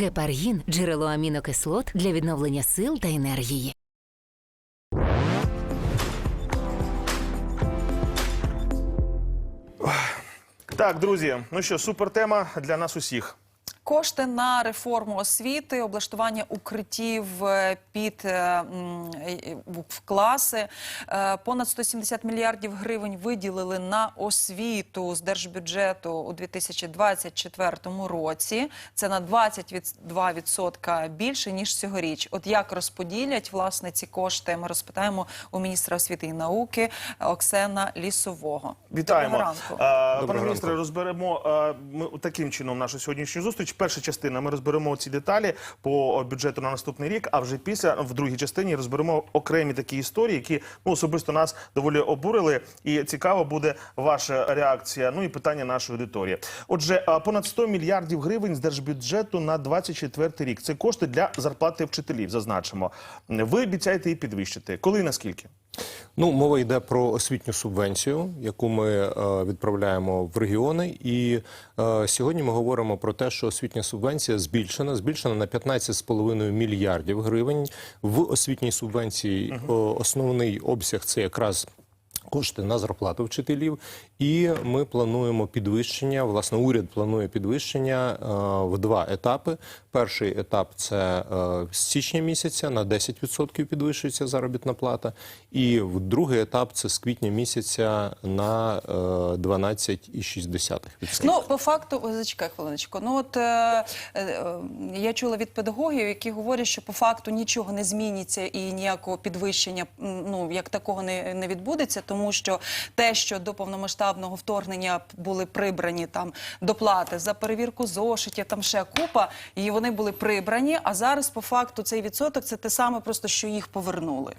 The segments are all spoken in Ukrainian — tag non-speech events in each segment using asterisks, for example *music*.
Гепаргін джерело амінокислот для відновлення сил та енергії. Так, друзі, ну що, супер тема для нас усіх. Кошти на реформу освіти, облаштування укриттів е, під е, в класи. Е, Понад 170 мільярдів гривень виділили на освіту з держбюджету у 2024 році. Це на 22% більше ніж цьогоріч. От як розподілять власне ці кошти? Ми розпитаємо у міністра освіти і науки Оксена Лісового. Вітаємо. Доброго ранку. Пане міністре, розберемо ми таким чином нашу сьогоднішню зустріч. Перша частина ми розберемо ці деталі по бюджету на наступний рік. А вже після в другій частині розберемо окремі такі історії, які ну особисто нас доволі обурили. І цікаво буде ваша реакція. Ну і питання нашої аудиторії. Отже, понад 100 мільярдів гривень з держбюджету на 24 рік. Це кошти для зарплати вчителів. Зазначимо. Ви обіцяєте її підвищити. Коли і наскільки? Ну, мова йде про освітню субвенцію, яку ми е, відправляємо в регіони. І е, сьогодні ми говоримо про те, що освітня субвенція збільшена, збільшена на 15,5 мільярдів гривень. В освітній субвенції е, основний обсяг це якраз. Кошти на зарплату вчителів, і ми плануємо підвищення. Власне, уряд планує підвищення е, в два етапи. Перший етап це е, з січня місяця на 10% підвищується заробітна плата. І другий етап це з квітня місяця на е, 12,6%. Ну, по факту, зачекай хвилиночку. Ну от е, е, е, я чула від педагогів, які говорять, що по факту нічого не зміниться і ніякого підвищення ну як такого не, не відбудеться, тому що те, що до повномасштабного вторгнення були прибрані там доплати за перевірку зошитів, там ще купа, і вони були прибрані. А зараз по факту цей відсоток це те саме, просто що їх повернули.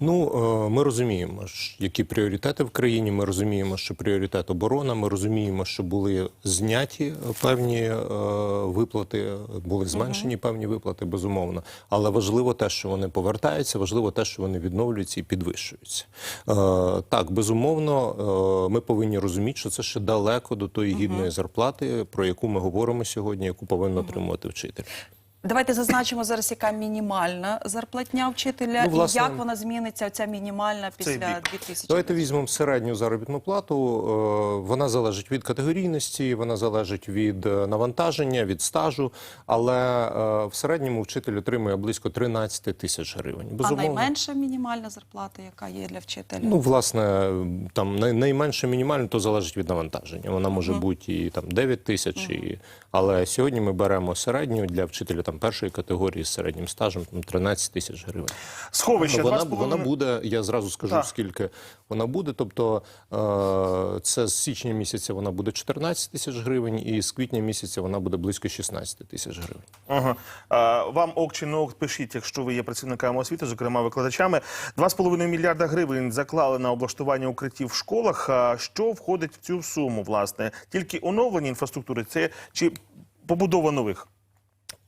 Ну, е, ми розуміємо, які пріоритети в країні. Ми розуміємо, що пріоритет оборона. Ми розуміємо, що були зняті певні е, виплати, були зменшені певні виплати, безумовно. Але важливо те, що вони повертаються, важливо те, що вони відновлюються і підвищуються. Е, так, безумовно, ми повинні розуміти, що це ще далеко до тої гідної зарплати, про яку ми говоримо сьогодні, яку повинен отримувати вчитель. Давайте зазначимо зараз, яка мінімальна зарплатня вчителя, Ну, власне, і як вона зміниться, ця мінімальна після бік. 2000 Давайте візьмемо середню заробітну плату. Е, Вона залежить від категорійності, вона залежить від е, навантаження, від стажу. Але е, в середньому вчитель отримує близько 13 тисяч гривень. А Безумовно. найменша мінімальна зарплата, яка є для вчителя? Ну, власне, там най- найменше мінімально, то залежить від навантаження. Вона може бути і там 9 тисяч, і... але сьогодні ми беремо середню для вчителя там першої категорії з середнім стажем там 13 тисяч гривень. Сховище вона, 2,5 вона буде, я зразу скажу, Так. скільки вона буде. Тобто е, це з січня місяця вона буде 14 тисяч гривень, і з квітня місяця вона буде близько 16 тисяч гривень. Ага. А, вам ок чи не ок, пишіть, якщо ви є працівниками освіти, зокрема викладачами. 2,5 мільярда гривень заклали на облаштування укриттів в школах. А що входить в цю суму, власне? Тільки оновлення інфраструктури, це чи побудова нових?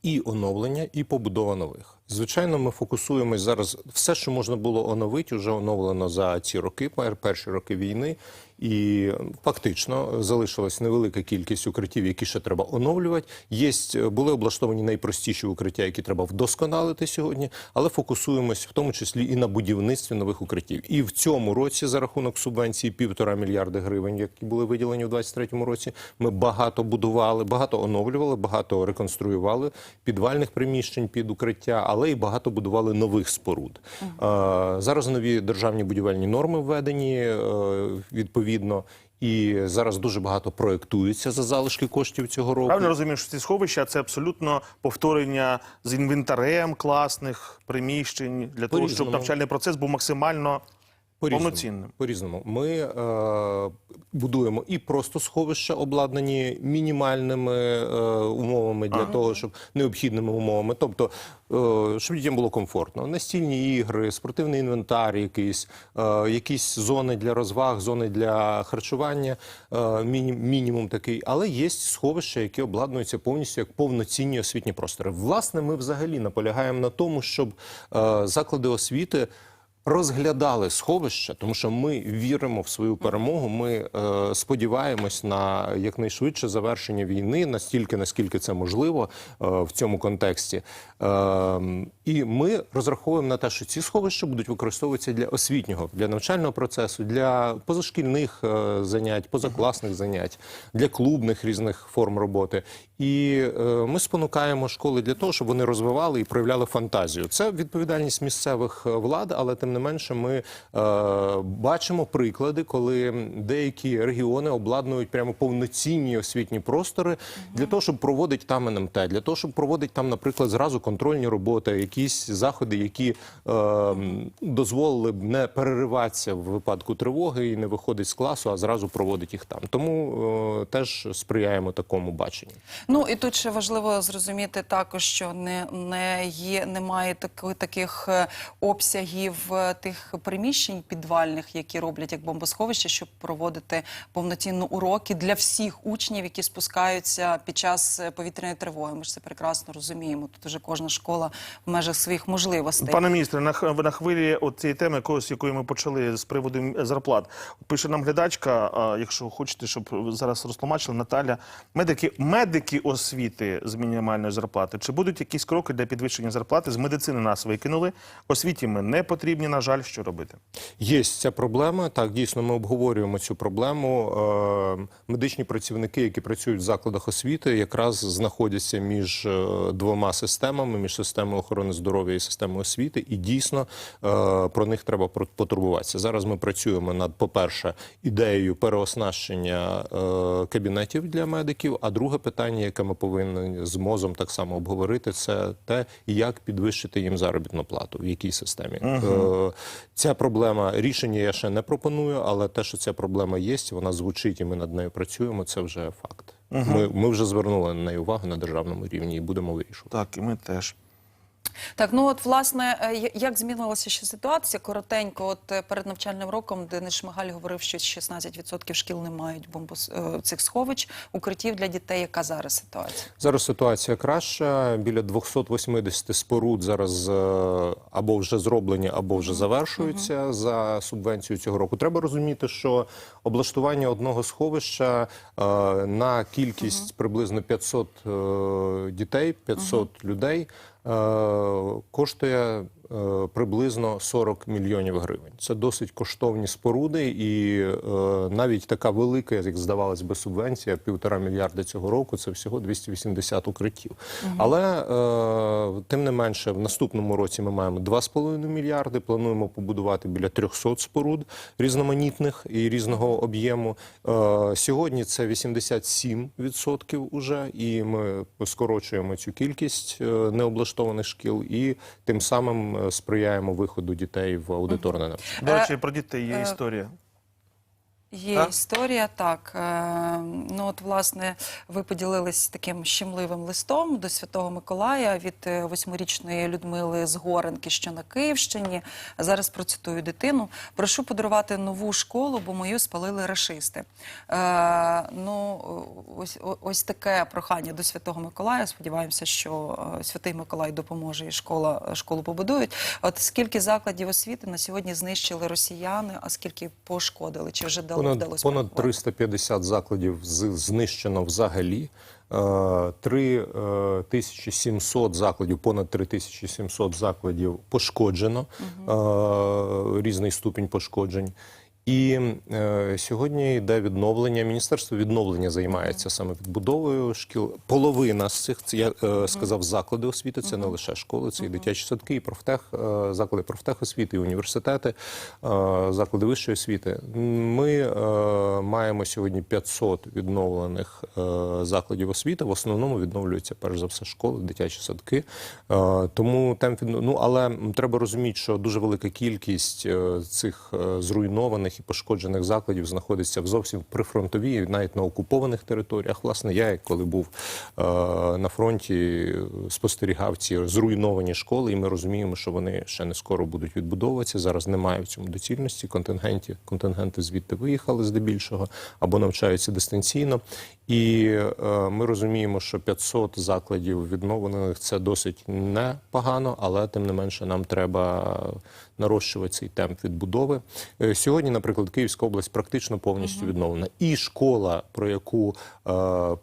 І оновлення, і побудова нових. Звичайно, ми фокусуємось зараз. Все, що можна було оновити, вже оновлено за ці роки, пер- перші роки війни. І фактично залишилась невелика кількість укриттів, які ще треба оновлювати. Є були облаштовані найпростіші укриття, які треба вдосконалити сьогодні, але фокусуємось в тому числі і на будівництві нових укриттів. І в цьому році за рахунок субвенції півтора мільярди гривень, які були виділені у 2023 році. Ми багато будували, багато оновлювали, багато реконструювали підвальних приміщень під укриття, але й багато будували нових споруд. Зараз нові державні будівельні норми введені е, відповідно. І зараз дуже багато проєктується за залишки коштів цього року. Правильно розумію, що ці сховища це абсолютно повторення з інвентарем класних приміщень для того, щоб навчальний процес був максимально По-різному. повноцінним. По-різному. Ми е, будуємо і просто сховища, обладнані мінімальними е, умовами для того, щоб необхідними умовами. Тобто, е, щоб дітям було комфортно. Настільні ігри, спортивний інвентар, якийсь, е, якісь зони для розваг, зони для харчування, е, міні, мінімум такий. Але є сховища, які обладнуються повністю як повноцінні освітні простори. Власне, ми взагалі наполягаємо на тому, щоб е, заклади освіти розглядали сховища, тому що ми віримо в свою перемогу. Ми е, сподіваємось на якнайшвидше завершення війни, настільки наскільки це можливо е, в цьому контексті. Е, і ми розраховуємо на те, що ці сховища будуть використовуватися для освітнього, для навчального процесу, для позашкільних е, занять, позакласних занять, для клубних різних форм роботи. І е, ми спонукаємо школи для того, щоб вони розвивали і проявляли фантазію. Це відповідальність місцевих е, влад, але тим не менше, ми е, бачимо приклади, коли деякі регіони обладнують прямо повноцінні освітні простори для того, щоб проводити там НМТ, для того, щоб проводити там, наприклад, зразу контрольні роботи, якісь заходи, які е, дозволили б не перериватися в випадку тривоги і не виходить з класу, а зразу проводить їх там. Тому е, теж сприяємо такому баченню. Ну і тут ще важливо зрозуміти також, що не, не є, немає таки, таких е, обсягів тих приміщень підвальних, які роблять як бомбосховище, щоб проводити повноцінно уроки для всіх учнів, які спускаються під час е, повітряної тривоги. Ми ж це прекрасно розуміємо. Тут уже кожна школа в межах своїх можливостей. Пане міністре, на, на хвилі от цієї теми, якогось, якої ми почали з приводу зарплат. Пише нам глядачка, якщо хочете, щоб зараз розтлумачили, Наталя, медики, медики освіти з мінімальної зарплати. Чи будуть якісь кроки для підвищення зарплати? З медицини нас викинули. Освіті ми не потрібні, на жаль, що робити? Є ця проблема. Так, дійсно, ми обговорюємо цю проблему. Е, Медичні працівники, які працюють в закладах освіти, якраз знаходяться між е, двома системами: між системою охорони здоров'я і системою освіти. І дійсно е, про них треба потурбуватися. Зараз ми працюємо над, по-перше, ідеєю переоснащення е, кабінетів для медиків. А друге питання, яке ми повинні з мозом так само обговорити, це те, як підвищити їм заробітну плату, в якій системі. Е, Ця проблема рішення я ще не пропоную, але те, що ця проблема є, вона звучить, і ми над нею працюємо. Це вже факт. Ми, ми вже звернули на неї увагу на державному рівні і будемо вирішувати. Так, і ми теж. Так, ну от власне, е, як змінилася ще ситуація? Коротенько, от е, перед навчальним роком Денис Шмигаль говорив, що 16% шкіл не мають бомбос е, цих сховищ, укриттів для дітей. Яка зараз ситуація? Зараз ситуація краща. Біля 280 споруд зараз або вже зроблені, або вже завершуються за субвенцію цього року. Треба розуміти, що облаштування одного сховища на кількість приблизно 500 е, дітей, 500 людей е, коштує. Е, Приблизно 40 мільйонів гривень. Це досить коштовні споруди, і е, навіть така велика, як здавалось би, субвенція півтора мільярда цього року. Це всього 280 укриттів. Але е, тим не менше, в наступному році ми маємо 2,5 мільярди. Плануємо побудувати біля 300 споруд різноманітних і різного об'єму. Сьогодні це 87% уже, і ми скорочуємо цю кількість необлаштованих шкіл і тим самим сприяємо виходу дітей в аудиторне навчання. До Е, речі, про дітей є е, історія. Є Так? історія, так. Е, Ну от, власне, ви поділились таким щемливим листом до Святого Миколая від е, восьмирічної Людмили Згоренки, що на Київщині. Зараз процитую дитину. Прошу подарувати нову школу, бо мою спалили рашисти. Е, ну, ось, ось таке прохання до Святого Миколая. Сподіваємося, що е, Святий Миколай допоможе і школа, школу побудують. От скільки закладів освіти на сьогодні знищили росіяни, а скільки пошкодили? Чи вже дало Понад, вдалося понад порахувати? 350 закладів знищено взагалі. Е, 3700 закладів, понад 3700 закладів пошкоджено, Угу. різний ступінь пошкоджень. І е, сьогодні йде відновлення. Міністерство відновлення займається саме відбудовою шкіл. Половина з цих це я е, сказав заклади освіти. Це не лише школи, це і дитячі садки, і профтех, е, заклади профтехосвіти, і університети, е, заклади вищої освіти. Ми е, маємо сьогодні 500 відновлених е, закладів освіти. В основному відновлюються перш за все школи, дитячі садки. Е, тому темп ну але треба розуміти, що дуже велика кількість е, цих е, зруйнованих і пошкоджених закладів знаходиться в зовсім прифронтовій, навіть на окупованих територіях. Власне, я, коли був е, на фронті, спостерігав ці зруйновані школи, і ми розуміємо, що вони ще не скоро будуть відбудовуватися. Зараз немає в цьому доцільності. Контингенті контингенти звідти виїхали здебільшого або навчаються дистанційно. І е, ми розуміємо, що 500 закладів відновлених це досить непогано, але тим не менше нам треба нарощувати цей темп відбудови. Е, Сьогодні, наприклад, Київська область практично повністю відновлена. І школа, про яку е,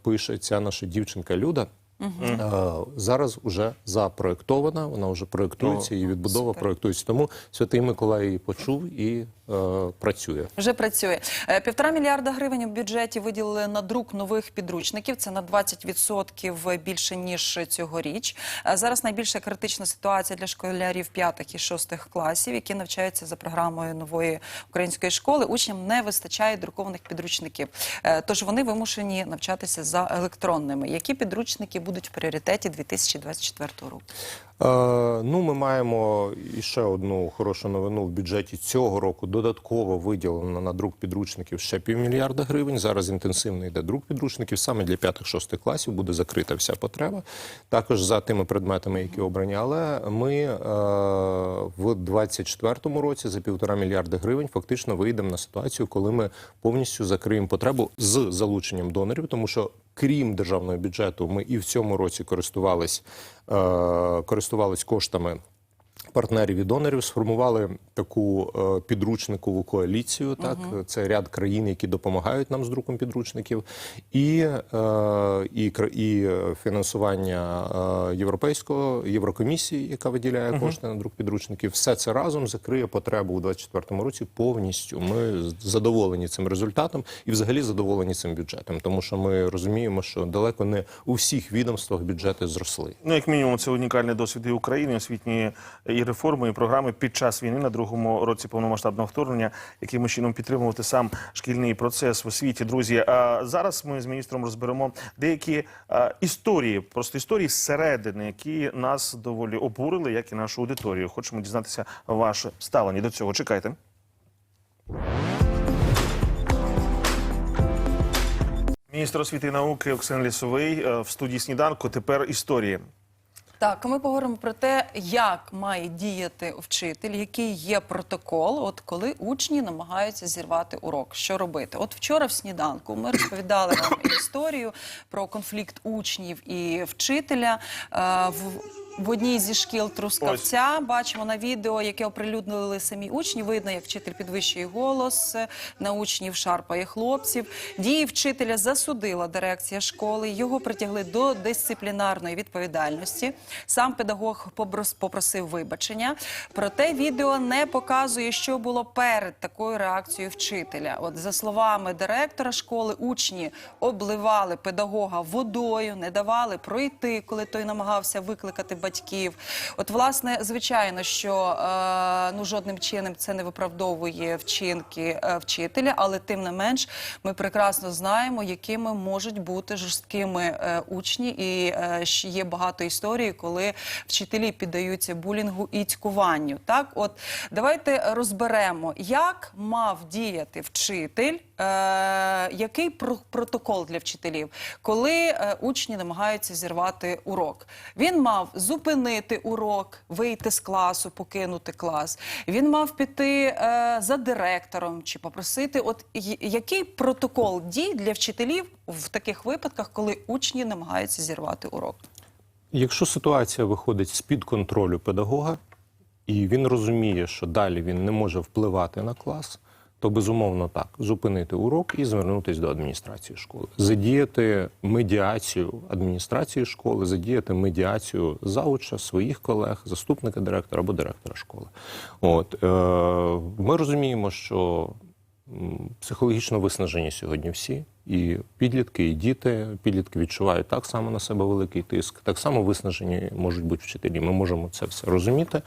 пише ця наша дівчинка Люда. Зараз вже запроектована, вона вже проектується, і відбудова супер. проектується. Тому Святий Миколай її почув і е, працює. Вже працює. Е, Півтора мільярда гривень у бюджеті виділили на друк нових підручників. Це на 20% більше ніж цьогоріч. Е, Зараз найбільша критична ситуація для школярів п'ятих і шостих класів, які навчаються за програмою нової української школи. Учням не вистачає друкованих підручників. Тож вони вимушені навчатися за електронними. Які підручники будуть в пріоритеті 2024 року? Е, ну, ми маємо ще одну хорошу новину в бюджеті цього року. Додатково виділено на друк підручників ще півмільярда гривень. Зараз інтенсивно йде друк підручників. Саме для 5-6 класів буде закрита вся потреба. Також за тими предметами, які обрані. Але ми е, в 24-му році за півтора мільярда гривень фактично вийдемо на ситуацію, коли ми повністю закриємо потребу з залученням донорів, тому що крім державного бюджету, ми і в цьому році користувались, користувались коштами. Партнерів і донорів сформували таку е, підручникову коаліцію. Так, це ряд країн, які допомагають нам з друком підручників, і, е, і, і фінансування е, європейського єврокомісії, яка виділяє кошти на друк підручників. Все це разом закриє потребу у 2024 році повністю. Ми задоволені цим результатом і, взагалі, задоволені цим бюджетом, тому що ми розуміємо, що далеко не у всіх відомствах бюджети зросли. Ну, як мінімум, це унікальний досвід і України, освітньої і реформи, і програми під час війни на другому році повномасштабного вторгнення, яким чином підтримувати сам шкільний процес в освіті. Друзі, а зараз ми з міністром розберемо деякі історії, просто історії зсередини, які нас доволі обурили, як і нашу аудиторію. Хочемо дізнатися ваше ставлення до цього. Чекайте. Міністр освіти і науки Оксен Лісовий е, в студії сніданку. Тепер історії. Так, ми поговоримо про те, як має діяти вчитель, який є протокол, от коли учні намагаються зірвати урок. Що робити? От вчора в сніданку ми розповідали вам *coughs* історію про конфлікт учнів і вчителя. Е, в, в одній зі шкіл Трускавця бачимо на відео, яке оприлюднили самі учні. Видно, як вчитель підвищує голос е, на учнів, шарпає хлопців. Дії вчителя засудила дирекція школи. Його притягли до дисциплінарної відповідальності. Сам педагог попросив вибачення. Проте відео не показує, що було перед такою реакцією вчителя. От за словами директора школи, учні обливали педагога водою, не давали пройти, коли той намагався викликати батьків. От, власне, звичайно, що е, ну жодним чином це не виправдовує вчинки е, вчителя, але тим не менш, ми прекрасно знаємо, якими можуть бути жорсткими е, учні, і є багато історій, коли вчителі піддаються булінгу і цькуванню. Так, от давайте розберемо, як мав діяти вчитель, е, який про- протокол для вчителів, коли е, учні намагаються зірвати урок. Він мав зупинити урок, вийти з класу, покинути клас. Він мав піти е, за директором чи попросити. От який протокол дій для вчителів в таких випадках, коли учні намагаються зірвати урок? Якщо ситуація виходить з-під контролю педагога, і він розуміє, що далі він не може впливати на клас, то безумовно так зупинити урок і звернутися до адміністрації школи, задіяти медіацію адміністрації школи, задіяти медіацію зауча, своїх колег, заступника директора або директора школи. От е, ми розуміємо, що психологічно виснажені сьогодні всі. І підлітки, і діти. Підлітки відчувають так само на себе великий тиск, так само виснажені можуть бути вчителі. Ми можемо це все розуміти.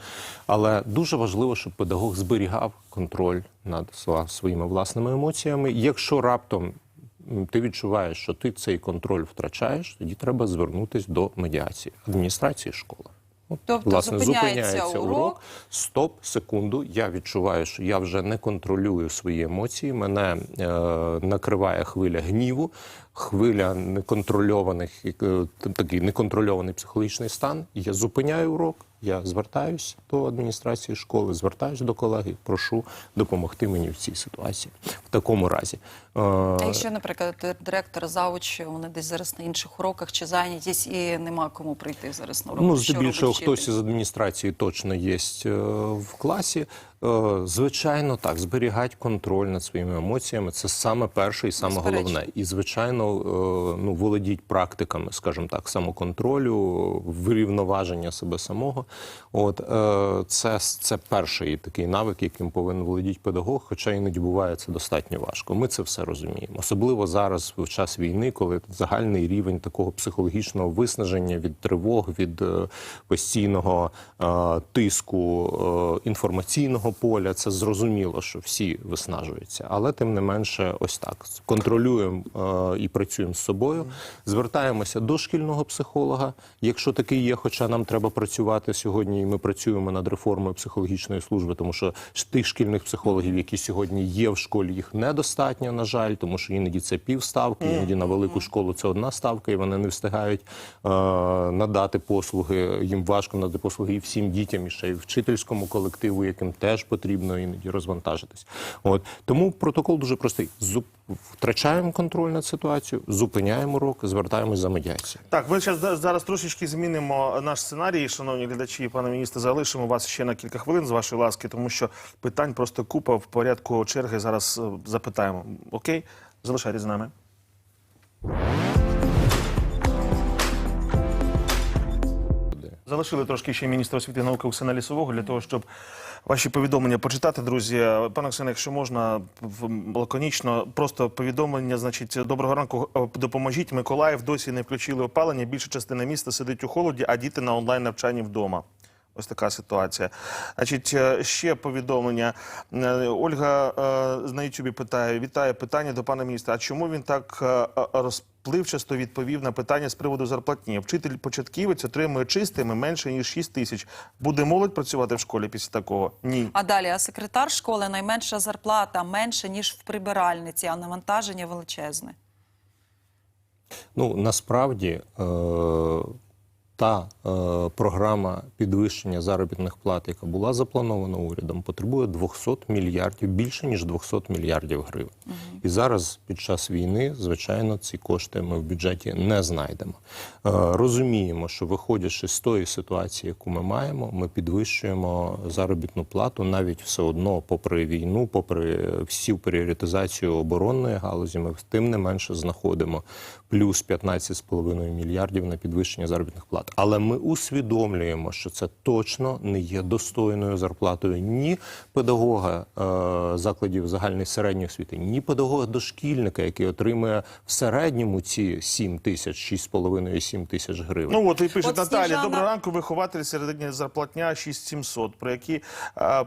Але дуже важливо, щоб педагог зберігав контроль над своїми власними емоціями. Якщо раптом ти відчуваєш, що ти цей контроль втрачаєш, тоді треба звернутися до медіації адміністрації школи. Тобто власне, зупиняється урок. Стоп, секунду. Я відчуваю, що я вже не контролюю свої емоції. Мене е, накриває хвиля гніву, хвиля неконтрольованих, е, такий неконтрольований психологічний стан. Я зупиняю урок. Я звертаюсь до адміністрації школи, звертаюсь до колеги, прошу допомогти мені в цій ситуації. В такому разі. Е, А якщо, наприклад, директор завуч, вони десь зараз на інших уроках чи зайнятість, і нема кому прийти зараз на урок. Ну, здебільшого, хтось із адміністрації точно є е, в класі. Е, Звичайно, так, зберігати контроль над своїми емоціями це саме перше і саме Безперечно. головне. І, звичайно, е, ну, володіть практиками, скажімо так, самоконтролю, вирівноваження себе самого. От, е, це, це перший такий навик, яким повинен володіти педагог, хоча іноді буває це достатньо важко. Ми це все розуміємо. Особливо зараз, в час війни, коли загальний рівень такого психологічного виснаження від тривог, від постійного тиску е, інформаційного поля, це зрозуміло, що всі виснажуються. Але тим не менше, ось так контролюємо е, і працюємо з собою. Звертаємося до шкільного психолога, якщо такий є, хоча нам треба працювати сьогодні, і ми працюємо над реформою психологічної служби, тому що тих шкільних психологів, які сьогодні є в школі, їх недостатньо, на жаль, тому що іноді це півставки, іноді на велику школу це одна ставка, і вони не встигають е, надати послуги. Їм важко надати послуги і всім дітям, і ще й вчительському колективу, яким теж потрібно іноді розвантажитись. От тому протокол дуже простий. Зуп... Втрачаємо контроль над ситуацією, зупиняємо урок, звертаємось за медіацією. Так, ми зараз, зараз трошечки змінимо наш сценарій, шановні глядачі, пане міністре, залишимо вас ще на кілька хвилин з вашої ласки, тому що питань просто купа в порядку черги. Зараз е, запитаємо. Окей? Залишайтесь з нами. Залишили трошки ще міністра освіти і науки Оксана Лісового для того, щоб ваші повідомлення почитати, друзі. Пане Оксане, якщо можна лаконічно, просто повідомлення, значить, доброго ранку, е, допоможіть. Миколаїв досі не включили опалення. Більша частина міста сидить у холоді, а діти на онлайн навчанні вдома. Ось така ситуація. Значить, е, ще повідомлення. Е, Ольга е, на Ютубі питає: вітає питання до пана міністра. А чому він так розпливчасто відповів на питання з приводу зарплатні? Вчитель початківець отримує чистими менше ніж 6 тисяч. Буде молодь працювати в школі після такого? Ні. А далі, а секретар школи найменша зарплата менше, ніж в прибиральниці, а навантаження величезне. Ну насправді е, та е, програма підвищення заробітних плат, яка була запланована урядом, потребує 200 мільярдів більше ніж 200 мільярдів гривень. І зараз під час війни, звичайно, ці кошти ми в бюджеті не знайдемо. Е, розуміємо, що виходячи з тої ситуації, яку ми маємо, ми підвищуємо заробітну плату навіть все одно, попри війну, попри всю пріоритизацію оборонної галузі, ми тим не менше знаходимо плюс 15,5 мільярдів на підвищення заробітних плат. Але ми усвідомлюємо, що це точно не є достойною зарплатою ні педагога е, закладів загальної середньої освіти, ні педагога дошкільника, який отримує в середньому ці 7 тисяч, 6,5 7 тисяч гривень. Ну от і пише От Наталі. Сніжана- Доброго ранку, вихователь середня зарплатня 6700, про які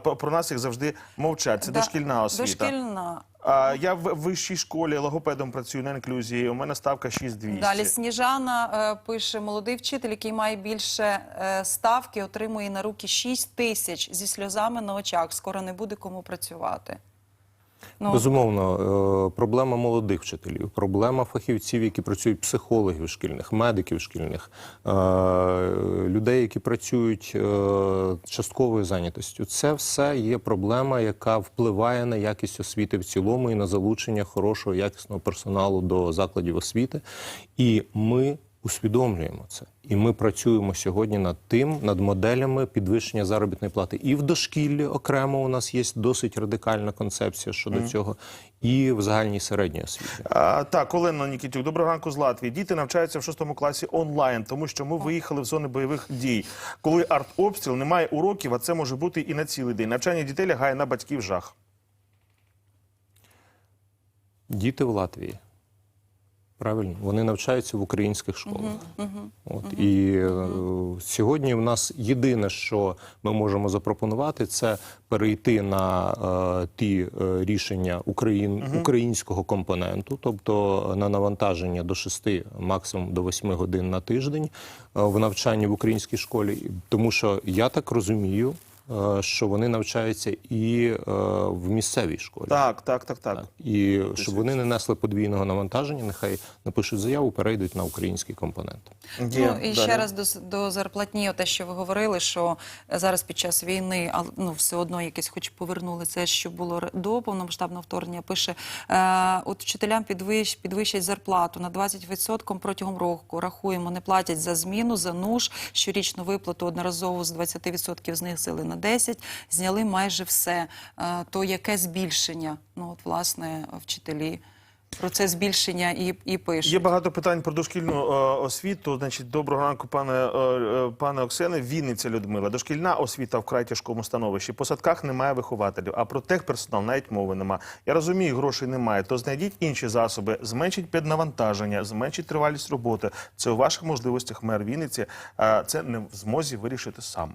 про про нас їх завжди мовчать. Це Да, дошкільна освіта. Дошкільна. А, я в вищій школі логопедом працюю на інклюзії. У мене ставка 6200. Далі Сніжана е, пише: молодий вчитель, який має більше е, ставки, отримує на руки 6 тисяч зі сльозами на очах. Скоро не буде кому працювати. Ну, Безумовно, е, проблема молодих вчителів, проблема фахівців, які працюють психологів шкільних, медиків шкільних, е, людей, які працюють е, частковою зайнятостю. Це все є проблема, яка впливає на якість освіти в цілому і на залучення хорошого якісного персоналу до закладів освіти. І ми усвідомлюємо це. І ми працюємо сьогодні над тим, над моделями підвищення заробітної плати. І в дошкіллі окремо у нас є досить радикальна концепція щодо цього, і в загальній середній освіті. А, так, Олена Нікітюк, доброго ранку з Латвії. Діти навчаються в шостому класі онлайн, тому що ми виїхали в зони бойових дій. Коли артобстріл, немає уроків, а це може бути і на цілий день. Навчання дітей лягає на батьків жах. Діти в Латвії Правильно, вони навчаються в українських школах. От і е, сьогодні в нас єдине, що ми можемо запропонувати, це перейти на е, ті е, рішення Україн, українського компоненту, тобто на навантаження до 6, максимум до 8 годин на тиждень е, в навчанні в українській школі. Тому що я так розумію, е, що вони навчаються і е, в місцевій школі. Так, так, так, так. І щоб вони не несли подвійного навантаження, нехай напишуть заяву, перейдуть на український компонент. Є, Ну і ще раз до, до зарплатні, те, що ви говорили, що зараз під час війни, але ну все одно якесь, хоч повернули це, що було до повномасштабного вторгнення. Пише е, от вчителям підвищ, підвищать зарплату на 20% протягом року. Рахуємо, не платять за зміну, за нуж, щорічну виплату одноразово з 20% знизили на 10%, зняли майже все. Е, то яке збільшення? Ну от власне вчителі. Про це збільшення і, і пишуть. Є багато питань про дошкільну е, освіту. Значить, доброго ранку, пане е, е, пане Оксене. Вінниця Людмила. Дошкільна освіта в край тяжкому становищі. По садках немає вихователів, а про техперсонал навіть мови нема. Я розумію, грошей немає. То знайдіть інші засоби, зменшіть піднавантаження, зменшіть тривалість роботи. Це у ваших можливостях мер Вінниці. Е, це не в змозі вирішити сам.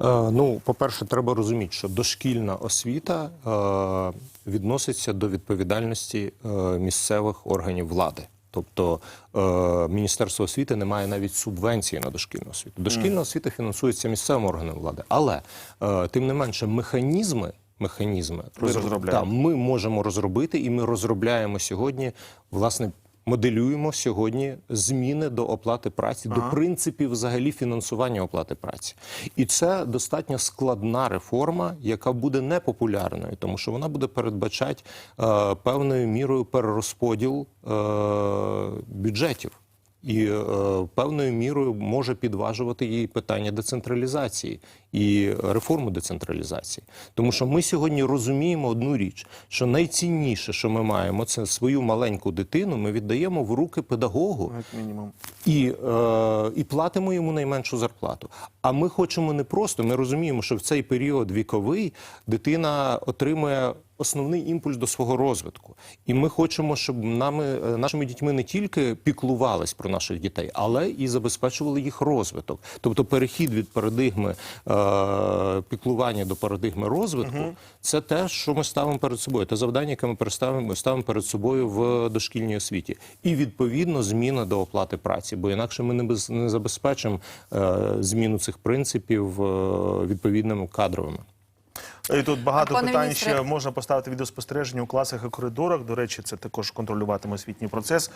Е, Ну, по-перше, треба розуміти, що дошкільна освіта е, відноситься до відповідальності е, місцевих органів влади. Тобто е, Міністерство освіти не має навіть субвенції на дошкільну освіту. Дошкільна освіта фінансується місцевими органами влади. Але е, тим не менше, механізми. Механізми розробляєте. Да, ми можемо розробити, і ми розробляємо сьогодні, власне, моделюємо сьогодні зміни до оплати праці, до принципів взагалі фінансування оплати праці. І це достатньо складна реформа, яка буде непопулярною, тому що вона буде передбачати е, певною мірою перерозподіл е, бюджетів. І е, певною мірою може підважувати її питання децентралізації і реформу децентралізації. Тому що ми сьогодні розуміємо одну річ, що найцінніше, що ми маємо, це свою маленьку дитину. Ми віддаємо в руки педагогу мінімум. і, е, і платимо йому найменшу зарплату. А ми хочемо не просто, ми розуміємо, що в цей період віковий дитина отримує основний імпульс до свого розвитку. І ми хочемо, щоб нами, е, нашими дітьми не тільки піклувались про наших дітей, але і забезпечували їх розвиток. Тобто перехід від парадигми е, піклування до парадигми розвитку це те, що ми ставимо перед собою, те завдання, яке ми переставимо- ставимо перед собою в дошкільній освіті. І відповідно зміна до оплати праці, бо інакше ми не, без, не забезпечимо е, зміну цих принципів е, відповідними кадровими. І тут багато Пане питань міністре- ще можна поставити відеоспостереження у класах і коридорах. До речі, це також контролюватиме освітній процес.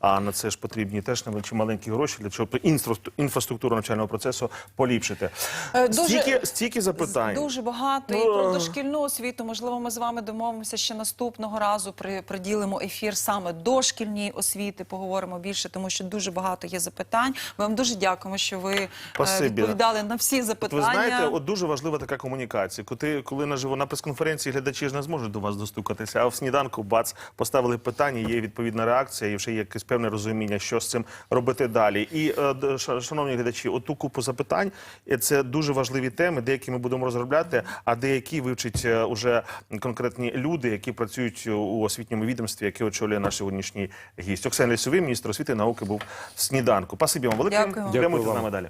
А на це ж потрібні теж невеличкі маленькі гроші для інфраструкту- інфраструктуру навчального процесу поліпшити. Е, дуже- стільки, стільки запитань. Дуже багато і Ну, про е. дошкільну освіту. Можливо, ми з вами домовимося ще наступного разу. При приділимо ефір саме дошкільній освіти. Поговоримо більше, тому що дуже багато є запитань. Ми вам дуже дякуємо, що ви е, Спасибі. відповідали на всі От запитання. Ви знаєте, от дуже важлива така комунікація. Коли, коли наживо на прес-конференції глядачі ж не зможуть до вас достукатися, а в сніданку бац поставили питання, є відповідна реакція, і вже є якесь певне розуміння, що з цим робити далі. І е, шановні глядачі, оту купу запитань е, це дуже важливі теми. Деякі ми будемо розробляти, а деякі вивчать е, уже конкретні люди, які працюють у освітньому відомстві, яке очолює наш сьогоднішній гість. Оксана Лісовий, міністр освіти і науки, був в сніданку. Спасибі вам велике. Дякую. З Дякую нами вам. далі.